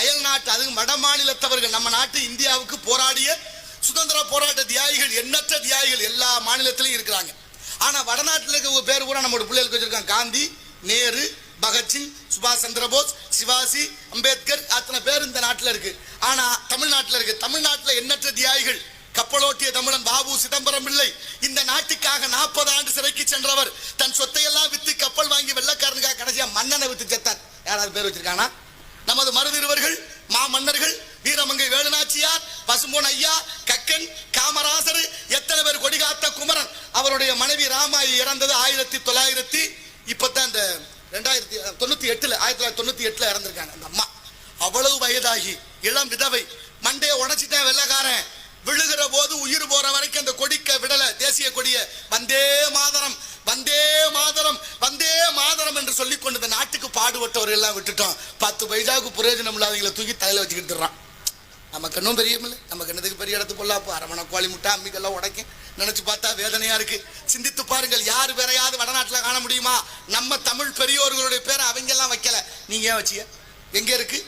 அயல் நாட்டு அது வட மாநிலத்தவர்கள் நம்ம நாட்டு இந்தியாவுக்கு போராடிய சுதந்திர போராட்ட தியாகிகள் எண்ணற்ற தியாகிகள் எல்லா மாநிலத்திலையும் இருக்கிறாங்க. ஆனால் வடநாட்டில் இருக்க பேர் கூட நம்மளோட பிள்ளைகளுக்கு வச்சிருக்காங்க. காந்தி நேரு பகத்சிங் சுபாஷ் சந்திரபோஸ் சிவாஜி அம்பேத்கர் அத்தனை பேர் இந்த நாட்டில் இருக்கு. ஆனால் தமிழ்நாட்டில் இருக்கு. தமிழ்நாட்டில் எண்ணற்ற தியாகிகள் கப்பலோட்டிய தமிழன் பாபு சிதம்பரம் பிள்ளை இந்த நாட்டுக்காக நாற்பது ஆண்டு சிறைக்கு சென்றவர் தன் சொத்தையெல்லாம் வித்து கப்பல் வாங்கி வெள்ளக்காரனுக்காக கடைசியா மன்னனை வித்து செத்தார் யாராவது பேர் வச்சிருக்கானா? நமது மருதிருவர்கள் மா மன்னர்கள் வீரமங்கை வேலுநாச்சியார் பசும்பொன் ஐயா கக்கன் காமராசர் எத்தனை பேர் கொடிகாத்த குமரன் அவருடைய மனைவி ராமாயி இறந்தது ஆயிரத்தி தொள்ளாயிரத்தி இப்பதான் இந்த ரெண்டாயிரத்தி தொண்ணூத்தி எட்டுல ஆயிரத்தி தொள்ளாயிரத்தி தொண்ணூத்தி எட்டுல இறந்திருக்காங்க அந்த அம்மா. அவ்வளவு வயதாகி இளம் விதவை மண்டையை உடைச்சிட்டேன் வெள்ளக்காரன் விழுகிற போது உயிர் போற வரைக்கும் அந்த கொடிக்க விடல தேசிய கொடிய வந்தே மாதரம் வந்தே மாதரம் வந்தே மாதரம் என்று சொல்லிக் கொண்டு இந்த நாட்டுக்கு பாடுபட்டவர் எல்லாம் விட்டுட்டோம். பத்து பைசாவுக்கு பிரயோஜனம் இல்லாதவங்களை தூக்கி தலையில வச்சுக்கிட்டு நமக்கு இன்னும் பெரியமில்ல நமக்கு என்னதுக்கு பெரிய இடத்து பொல்லாப்பு? அரவணை கோழி முட்டை அம்மிக்கெல்லாம் உடைக்கும். நினைச்சு பார்த்தா வேதனையா இருக்கு. சிந்தித்து பாருங்கள் யார் வேறையாவது வடநாட்டில் காண முடியுமா? நம்ம தமிழ் பெரியோர்களுடைய பேரை அவங்க எல்லாம் வைக்கல. நீங்க ஏன் வச்சீங்க? எங்க இருக்கு?